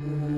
Thank mm -hmm. you.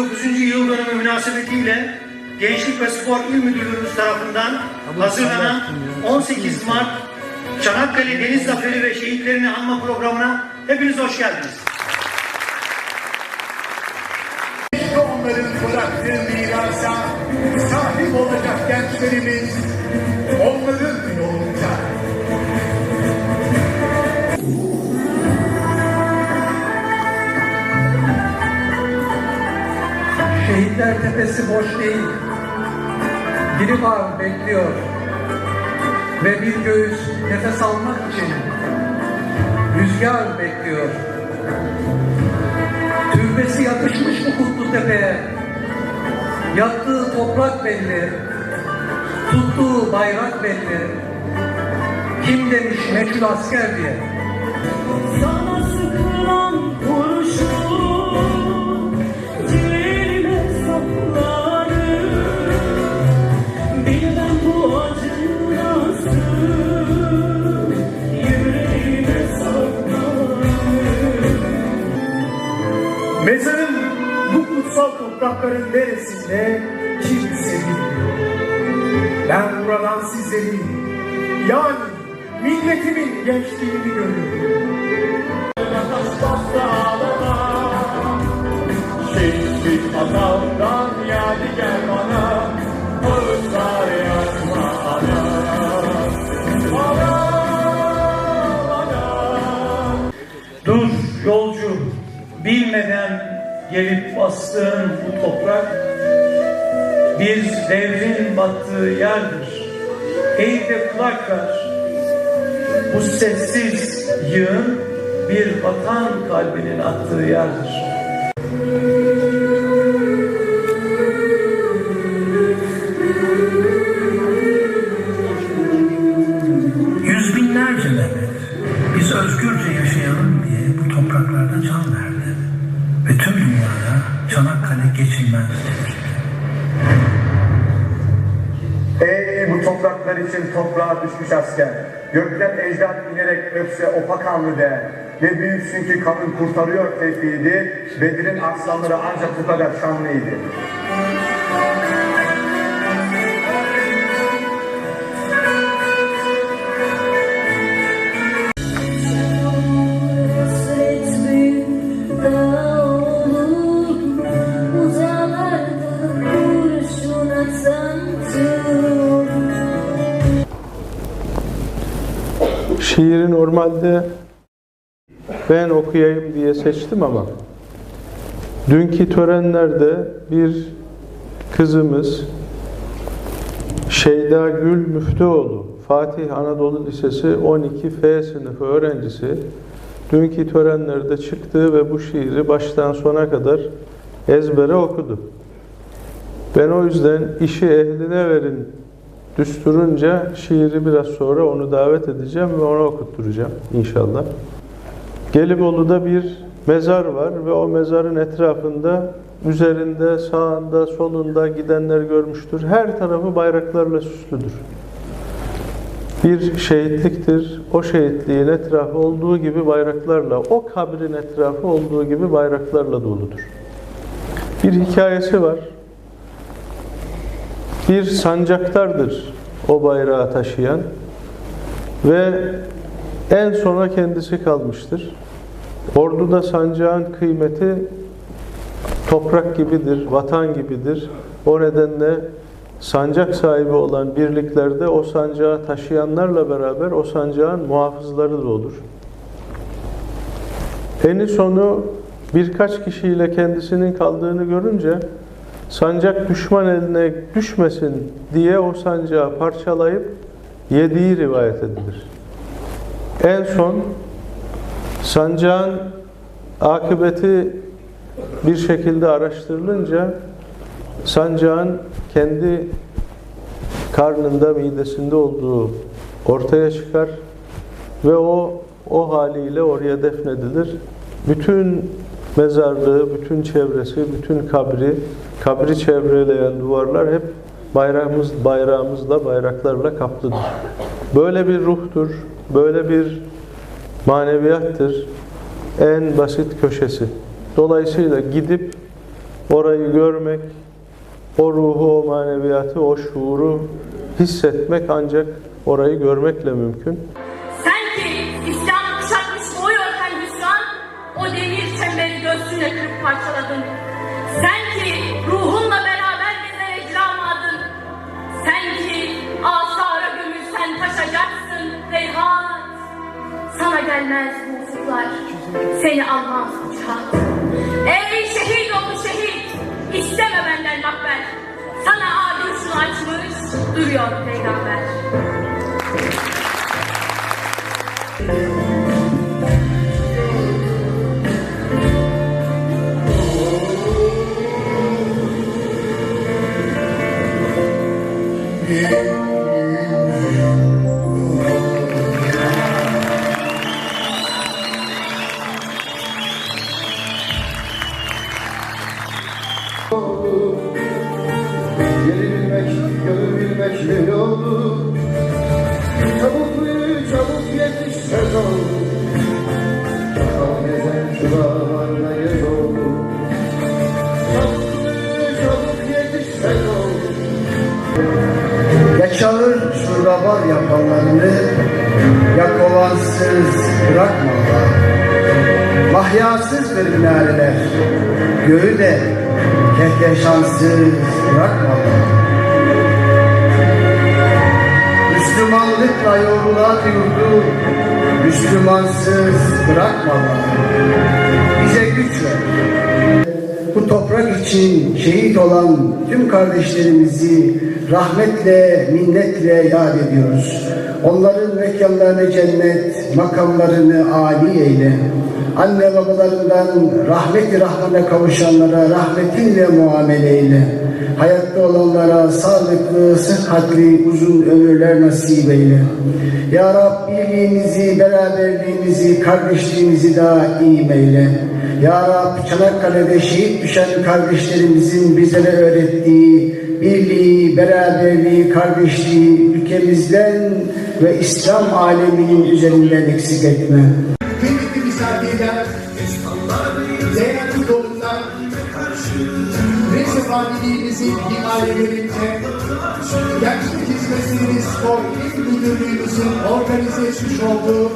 109. yıl dönümü münasebetiyle Gençlik ve Spor İl Müdürlüğümüz tarafından hazırlanan 18 Mart Çanakkale Deniz Zaferi ve Şehitlerini Anma programına hepiniz hoş geldiniz. İşte onların bıraktığı mirasa sahip olacak gençlerimiz Tepesi boş değil. Biri var bekliyor. Ve bir göğüs nefes almak için rüzgar bekliyor. Türbesi yapışmış bu kutlu tepeye. Yattığı toprak belli. Tuttuğu bayrak belli. Kim demiş meçhul asker diye. Toprakların neresinde kimse bilmiyor. Ben buradan sizleri yani milletimin gençliğini görüyorum. Şehitlik azaldan geldi gel bana bastığın bu toprak bir devrin battığı yerdir. Eğil de kulak ver. Bu sessiz yığın bir vatan kalbinin attığı yerdir. Çanakkale geçilmez dedi. Ey bu topraklar için toprağa düşmüş asker. Gökten ecdat inerek öpse o pakanlı değer. Ne büyüksün ki kanın kurtarıyor tevhidi. Bedir'in aslanları ancak bu kadar şanlıydı. Şiiri normalde ben okuyayım diye seçtim ama dünkü törenlerde bir kızımız Şeyda Gül Müftüoğlu Fatih Anadolu Lisesi 12 F sınıfı öğrencisi dünkü törenlerde çıktı ve bu şiiri baştan sona kadar ezbere okudu. Ben o yüzden işi ehline verin düsturunca şiiri biraz sonra onu davet edeceğim ve ona okutturacağım inşallah. Gelibolu'da bir mezar var ve o mezarın etrafında üzerinde, sağında, solunda gidenler görmüştür. Her tarafı bayraklarla süslüdür. Bir şehitliktir. O şehitliğin etrafı olduğu gibi bayraklarla, o kabrin etrafı olduğu gibi bayraklarla doludur. Bir hikayesi var. Bir sancaktardır o bayrağı taşıyan ve en sona kendisi kalmıştır. Orduda sancağın kıymeti toprak gibidir, vatan gibidir. O nedenle sancak sahibi olan birliklerde o sancağı taşıyanlarla beraber o sancağın muhafızları da olur. Eni sonu birkaç kişiyle kendisinin kaldığını görünce sancak düşman eline düşmesin diye o sancağı parçalayıp yediği rivayet edilir. En son sancağın akıbeti bir şekilde araştırılınca sancağın kendi karnında, midesinde olduğu ortaya çıkar ve o o haliyle oraya defnedilir. Bütün mezarlığı, bütün çevresi, bütün kabri, kabri çevreleyen duvarlar hep bayrağımız, bayrağımızla, bayraklarla kaplıdır. Böyle bir ruhtur, böyle bir maneviyattır en basit köşesi. Dolayısıyla gidip orayı görmek, o ruhu, o maneviyatı, o şuuru hissetmek ancak orayı görmekle mümkün. Sen ki İslam kuşatmış boğuyorken hüsran, o demir çemberi göğsüne kırıp parçaladın. Gelmez bu ufuklar, seni almaz uçak. Ey şehit olmuş şehit, isteme benden makber. Sana adil şunu açmış, duruyor peygamber. Yetiş sezon Çakal gezen şuralarda gez olur Çabuk yapanlarını Ya kovansız bırakmalar Mahyasız bir minareler Göğü de kehkeşansız bırakmalar Müslümanlıkla yorulan yurdu Müslümansız bırakmalar Bize güç ver bu toprak için şehit olan tüm kardeşlerimizi rahmetle, minnetle yad ediyoruz. Onların mekanlarını cennet, makamlarını âli eyle. Anne babalarından rahmeti rahmana kavuşanlara rahmetinle muamele eyle. Hayatta olanlara sağlıklı, sıhhatli, uzun ömürler nasip eyle. Ya Rab birliğimizi, beraberliğimizi, kardeşliğimizi daim eyle. Ya Rab Çanakkale'de şehit düşen kardeşlerimizin bizlere öğrettiği birliği, beraberliği, kardeşliği ülkemizden ve İslam aleminin üzerinden eksik etme. Spor İl Müdürlüğümüzün organize etmiş olduğu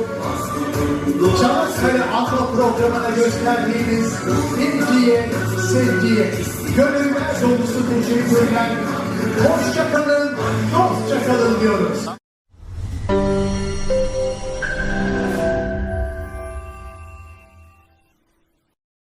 Çanakkale Anma programına gösterdiğiniz ilgiye, sevgiye, gönüller dolusu teşekkürler. Hoşça kalın diyoruz.